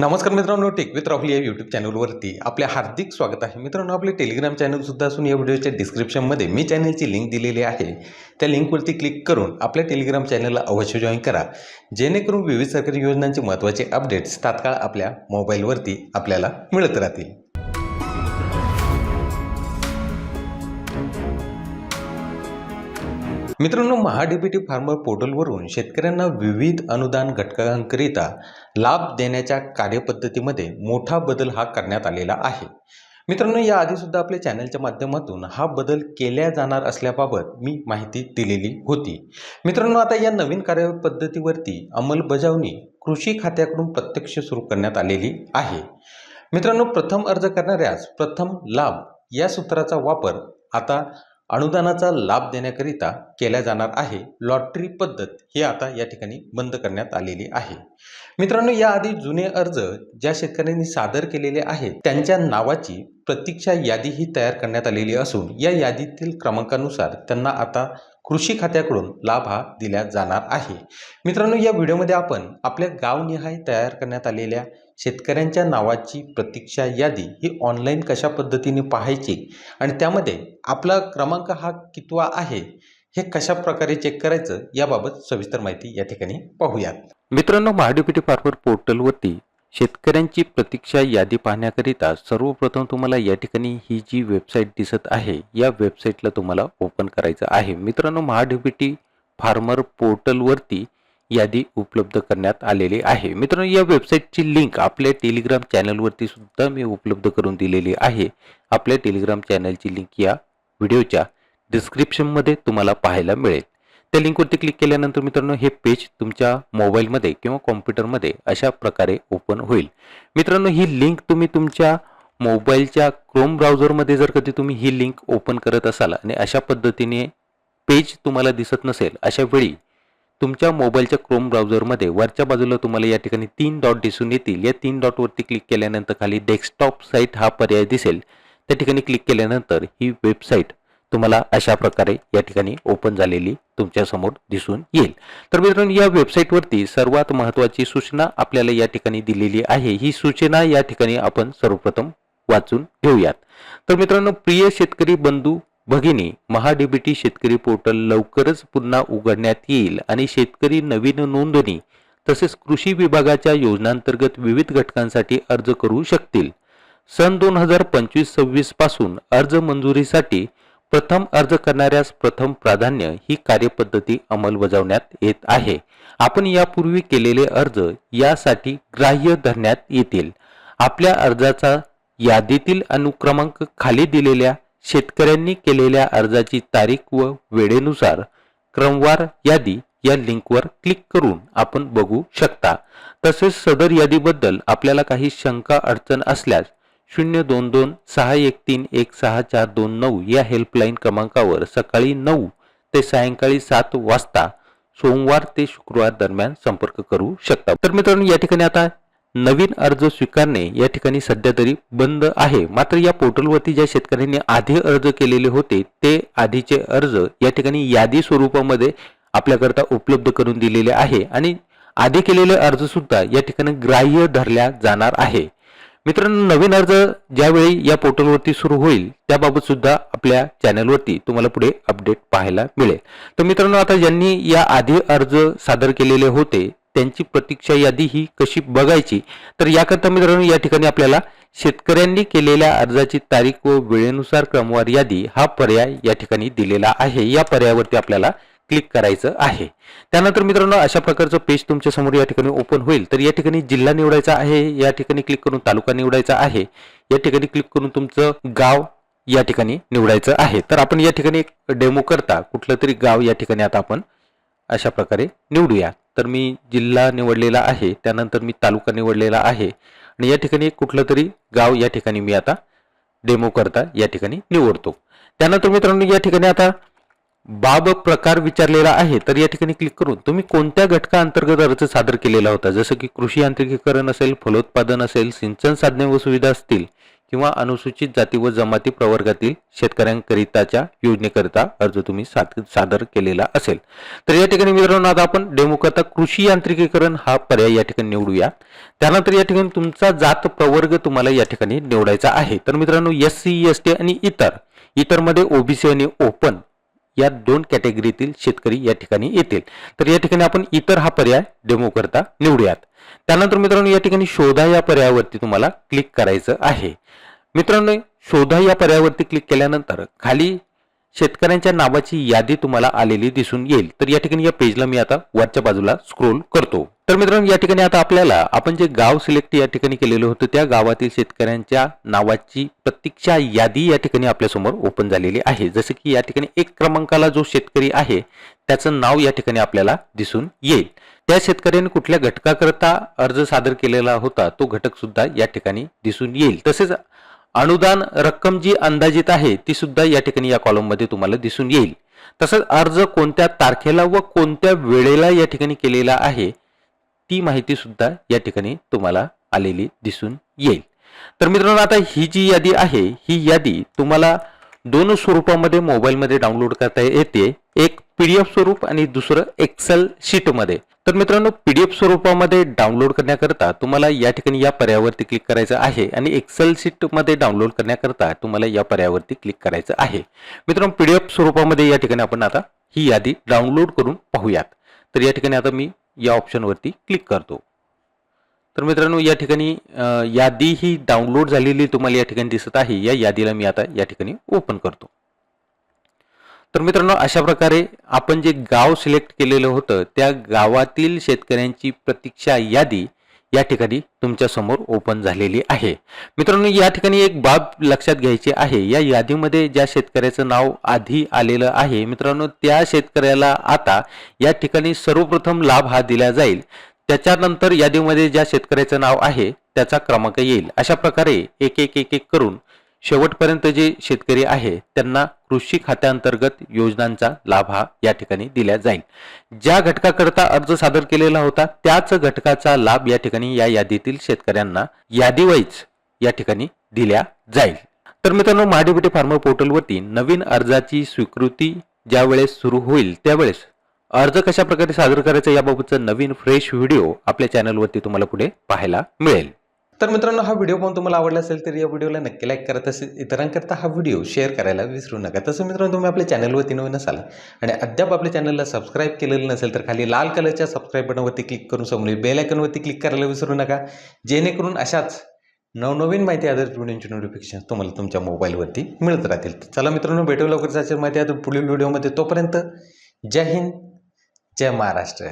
नमस्कार मित्रांनो take with Rahul या यूट्यूब चॅनलवरती आपले हार्दिक स्वागत आहे. मित्रांनो आपले टेलिग्राम चॅनलसुद्धा असून या व्हिडिओच्या डिस्क्रिप्शनमध्ये मी चॅनलची लिंक दिलेली आहे. त्या लिंकवरती क्लिक करून आपल्या टेलिग्राम चॅनलला अवश्य जॉईन करा. जेणेकरून विविध सरकारी योजनांचे महत्त्वाचे अपडेट्स तात्काळ आपल्या मोबाईलवरती आपल्याला मिळत राहतील. मित्रांनो महाडीबीटी फार्मर पोर्टलवरून शेतकऱ्यांना विविध अनुदान घटकांकरिता लाभ देण्याच्या कार्यपद्धतीमध्ये मोठा बदल हा करण्यात आलेला आहे. मित्रांनो याआधी सुद्धा आपल्या चॅनलच्या माध्यमातून हा बदल केल्या जाणार असल्याबाबत मी माहिती दिलेली होती. मित्रांनो आता या नवीन कार्यपद्धतीवरती अंमलबजावणी कृषी खात्याकडून प्रत्यक्ष सुरू करण्यात आलेली आहे. मित्रांनो प्रथम अर्ज करणाऱ्यास प्रथम लाभ या सूत्राचा वापर आता अनुदानाचा लाभ देण्याकरिता केल्या जाणार आहे. लॉटरी पद्धत ही आता या ठिकाणी बंद करण्यात आलेली आहे. मित्रांनो याआधी जुने अर्ज ज्या शेतकऱ्यांनी सादर केलेले आहेत त्यांच्या नावाची प्रतीक्षा यादीही तयार करण्यात आलेली असून या यादीतील क्रमांकानुसार त्यांना आता कृषी खात्याकडून लाभ हा दिला जाणार आहे. मित्रांनो या व्हिडिओमध्ये आपण आपल्या गावनिहाय तयार करण्यात आलेल्या शेतकऱ्यांच्या नावाची प्रतीक्षा यादी ही ऑनलाईन कशा पद्धतीने पाहायची आणि त्यामध्ये आपला क्रमांक हा कितवा आहे हे कशा प्रकारे चेक करायचं याबाबत सविस्तर माहिती या ठिकाणी पाहूयात. मित्रांनो महाडीपीटी फार्मर पोर्टलवरती शेतकऱ्यांची प्रतीक्षा यादी पाहण्याकरिता सर्वप्रथम तुम्हाला या ठिकाणी ही जी वेबसाईट दिसत आहे या वेबसाईटला तुम्हाला ओपन करायचं आहे. मित्रांनो महाडीबीटी फार्मर पोर्टलवरती यादी उपलब्ध करण्यात आलेली आहे. मित्रांनो या वेबसाईटची लिंक आपल्या टेलिग्राम चॅनलवरती सुद्धा मी उपलब्ध करून दिलेली आहे. आपल्या टेलिग्राम चॅनलची लिंक या व्हिडिओच्या डिस्क्रिप्शनमध्ये तुम्हाला पाहायला मिळेल. त्या लिंकवरती क्लिक केल्यानंतर मित्रांनो हे पेज तुमच्या मोबाईलमध्ये किंवा कॉम्प्युटरमध्ये अशा प्रकारे ओपन होईल. मित्रांनो ही लिंक तुम्ही तुमच्या मोबाईलच्या क्रोम ब्राउझरमध्ये जर कधी तुम्ही ही लिंक ओपन करत असाल आणि अशा पद्धतीने पेज तुम्हाला दिसत नसेल अशा वेळी तुमच्या मोबाईलच्या क्रोम ब्राउझरमध्ये वरच्या बाजूला तुम्हाला या ठिकाणी तीन डॉट दिसून येतील. या तीन डॉटवरती क्लिक केल्यानंतर खाली डेस्कटॉप साईट हा पर्याय दिसेल. त्या ठिकाणी क्लिक केल्यानंतर ही वेबसाईट तुम्हाला अशा प्रकारे या ठिकाणी ओपन झालेली तुमच्यासमोर दिसून येईल. तर मित्रांनो या वेबसाईटवरती सर्वात महत्त्वाची सूचना आपल्याला या ठिकाणी दिलेली आहे. ही सूचना या ठिकाणी आपण सर्वप्रथम वाचून घेऊयात. तर मित्रांनो प्रिय शेतकरी बंधू भगिनी महाडीबीटी शेतकरी पोर्टल लवकरच पुन्हा उघडण्यात येईल आणि शेतकरी नवीन नोंदणी तसेच कृषी विभागाच्या योजनांतर्गत विविध घटकांसाठी अर्ज करू शकतील. सन दोन हजार पंचवीस सव्वीसपासून अर्ज मंजुरीसाठी प्रथम अर्ज करणाऱ्यास प्रथम प्राधान्य ही कार्यपद्धती अंमलबजावण्यात येत आहे. आपण यापूर्वी केलेले अर्ज यासाठी ग्राह्य धरण्यात येतील. आपल्या अर्जाचा यादीतील अनुक्रमांक खाली दिलेल्या शेतकऱ्यांनी केलेल्या अर्जाची तारीख व वेळेनुसार क्रमवार यादी या लिंकवर क्लिक करून आपण बघू शकता. तसेच सदर यादीबद्दल आपल्याला काही शंका अडचण असल्यास शून्य दोन दोन सहा एक तीन एक सहा चार दोन नऊ या हेल्पलाईन क्रमांकावर सकाळी नऊ ते सायंकाळी सात वाजता सोमवार ते शुक्रवार दरम्यान संपर्क करू शकता. तर मित्रांनो या ठिकाणी आता नवीन अर्ज स्वीकारणे या ठिकाणी सध्या तरी बंद आहे. मात्र या पोर्टलवरती ज्या शेतकऱ्यांनी आधी अर्ज केलेले होते ते आधीचे अर्ज या ठिकाणी यादी स्वरूपामध्ये आपल्याकरता उपलब्ध करून दिलेले आहे आणि आधी केलेले अर्ज सुद्धा या ठिकाणी ग्राह्य धरल्या जाणार आहे. मित्रांनो नवीन अर्ज ज्यावेळी या पोर्टलवरती सुरू होईल त्याबाबत सुद्धा आपल्या चॅनलवरती तुम्हाला पुढे अपडेट पाहायला मिळेल. तर मित्रांनो आता ज्यांनी या आधी अर्ज सादर केलेले होते त्यांची प्रतीक्षा यादी ही कशी बघायची? तर याकरता मित्रांनो या ठिकाणी आपल्याला शेतकऱ्यांनी केलेल्या अर्जाची तारीख व वेळेनुसार क्रमवार यादी हा पर्याय या ठिकाणी दिलेला आहे. या पर्यायावरती आपल्याला क्लिक करायचं आहे त्यानंतर मित्रांनो अशा प्रकारचं पेज तुमच्यासमोर या ठिकाणी ओपन होईल तर या ठिकाणी जिल्हा निवडायचा आहे या ठिकाणी क्लिक करून तालुका निवडायचा आहे या ठिकाणी क्लिक करून तुमचं गाव या ठिकाणी निवडायचं आहे तर आपण या ठिकाणी एक डेमो करता कुठलं तरी गाव या ठिकाणी आता आपण अशा प्रकारे निवडूया तर मी जिल्हा निवडलेला आहे त्यानंतर मी तालुका निवडलेला आहे आणि या ठिकाणी कुठलं तरी गाव या ठिकाणी मी आता डेमो करता या ठिकाणी निवडतो त्यानंतर मित्रांनो या ठिकाणी आता बाब प्रकार विचारलेला आहे तर या ठिकाणी क्लिक करून तुम्ही कोणत्या घटका अंतर्गत अर्ज सादर केलेला होता? जसं की कृषी यांत्रिकीकरण असेल फलोत्पादन असेल सिंचन साधने व सुविधा असतील किंवा अनुसूचित जाती व जमाती प्रवर्गातील शेतकऱ्यांकरिताच्या योजनेकरिता अर्ज तुम्ही साद- सादर केलेला असेल. तर या ठिकाणी मित्रांनो आता आपण डेमो करता कृषी यांत्रिकीकरण हा पर्याय या ठिकाणी निवडूया. त्यानंतर या ठिकाणी तुमचा जात प्रवर्ग तुम्हाला या ठिकाणी निवडायचा आहे. तर मित्रांनो एस सी एस टी आणि इतर. इतरमध्ये ओबीसी आणि ओपन या दोन कॅटेगरीतील शेतकरी या ठिकाणी येतील. तर या ठिकाणी आपण इतर हा पर्याय डेमो करता निवडूयात. त्यानंतर मित्रांनो या ठिकाणी शोधा या पर्यायावरती तुम्हाला क्लिक करायचं आहे. मित्रांनो शोधा या पर्यायावरती क्लिक केल्यानंतर खाली शेतकऱ्यांच्या नावाची यादी तुम्हाला आलेली दिसून येईल. तर या ठिकाणी या पेजला मी आता वरच्या बाजूला स्क्रोल करतो. तर मित्रांनो या ठिकाणी आता आपल्याला आपण जे गाव सिलेक्ट या ठिकाणी केलेलं होतं त्या गावातील शेतकऱ्यांच्या नावाची प्रतीक्षा यादी या ठिकाणी आपल्यासमोर ओपन झालेली आहे. जसं की या ठिकाणी एक क्रमांकाला जो शेतकरी आहे त्याचं नाव या ठिकाणी आपल्याला दिसून येईल. त्या शेतकऱ्याने कुठल्या घटकाकरता अर्ज सादर केलेला होता तो घटक सुद्धा या ठिकाणी दिसून येईल. तसेच अनुदान रक्कम जी अंदाजित आहे ती सुद्धा या ठिकाणी या कॉलममध्ये तुम्हाला दिसून येईल. तसंच अर्ज कोणत्या तारखेला व कोणत्या वेळेला या ठिकाणी केलेला आहे ती माहिती सुद्धा या ठिकाणी तुम्हाला आलेली दिसून येईल. तर मित्रांनो आता ही जी यादी आहे ही यादी तुम्हाला दोन स्वरूपामध्ये मोबाईलमध्ये डाउनलोड करता येते. एक पीडीएफ स्वरूप आणि दुसरं एक्सेल शीटमध्ये. तर मित्रांनो पीडीएफ स्वरूपामध्ये डाउनलोड करण्याकरता तुम्हाला या ठिकाणी या पर्यायावरती क्लिक करायचं आहे आणि एक्सेल शीटमध्ये डाउनलोड करण्याकरता तुम्हाला या पर्यायावरती क्लिक करायचं आहे. मित्रांनो पीडीएफ स्वरूपामध्ये या ठिकाणी आपण आता ही यादी डाउनलोड करून पाहूयात. तर या ठिकाणी आता मी या ऑप्शनवरती क्लिक करतो. तर मित्रांनो या ठिकाणी यादी ही डाउनलोड झालेली तुम्हाला या ठिकाणी दिसत आहे. या यादीला मी आता या ठिकाणी ओपन करतो. तर मित्रांनो अशा प्रकारे आपण जे गाव सिलेक्ट केलेलं होतं त्या गावातील शेतकऱ्यांची प्रतीक्षा यादी या ठिकाणी तुमच्यासमोर ओपन झालेली आहे. मित्रांनो या ठिकाणी एक बाब लक्षात घ्यायची आहे. या यादीमध्ये ज्या शेतकऱ्याचं नाव आधी आलेलं आहे मित्रांनो त्या शेतकऱ्याला आता या ठिकाणी सर्वप्रथम लाभ हा दिला जाईल. त्याच्यानंतर यादीमध्ये ज्या शेतकऱ्याचं नाव आहे त्याचा क्रमांक येईल. अशा प्रकारे एक एक एक एक करून शेवटपर्यंत जे शेतकरी आहे त्यांना कृषी खात्याअंतर्गत योजनांचा लाभ हा या ठिकाणी दिला जाईल. ज्या घटकाकरता अर्ज सादर केलेला होता त्याच घटकाचा लाभ या ठिकाणी या यादीतील शेतकऱ्यांना यादीवाईज या ठिकाणी दिल्या जाईल. तर मित्रांनो महाडीबीटी फार्मर पोर्टलवरती नवीन अर्जाची स्वीकृती ज्या वेळेस सुरू होईल त्यावेळेस अर्ज कशा प्रकारे सादर करायचा याबाबतचा नवीन फ्रेश व्हिडिओ आपल्या चॅनलवरती तुम्हाला पुढे पाहायला मिळेल. तर मित्रांनो हा व्हिडिओ पण तुम्हाला आवडला असेल तर या व्हिडिओला नक्की लाईक करा. तसेच इतरांकरता हा व्हिडिओ शेअर करायला विसरू नका. तसं मित्रांनो तुम्ही आपल्या चॅनलवरती नवीन असाल आणि अद्याप आपल्या चॅनलला सबस्क्राईब केलेलं नसेल तर खाली लाल कलरच्या सबस्क्राईब बटनवरती क्लिक करून समोर बेल आयकनवरती क्लिक करायला विसरू नका. जेणेकरून अशाच नवनवीन माहिती आधारित व्हिडिओची नोटिफिकेशन तुम्हाला तुमच्या मोबाईलवरती मिळत राहतील. चला मित्रांनो भेटू लवकरच अशी माहिती आहे पुढील व्हिडिओमध्ये तोपर्यंत जय हिंद जय महाराष्ट्र.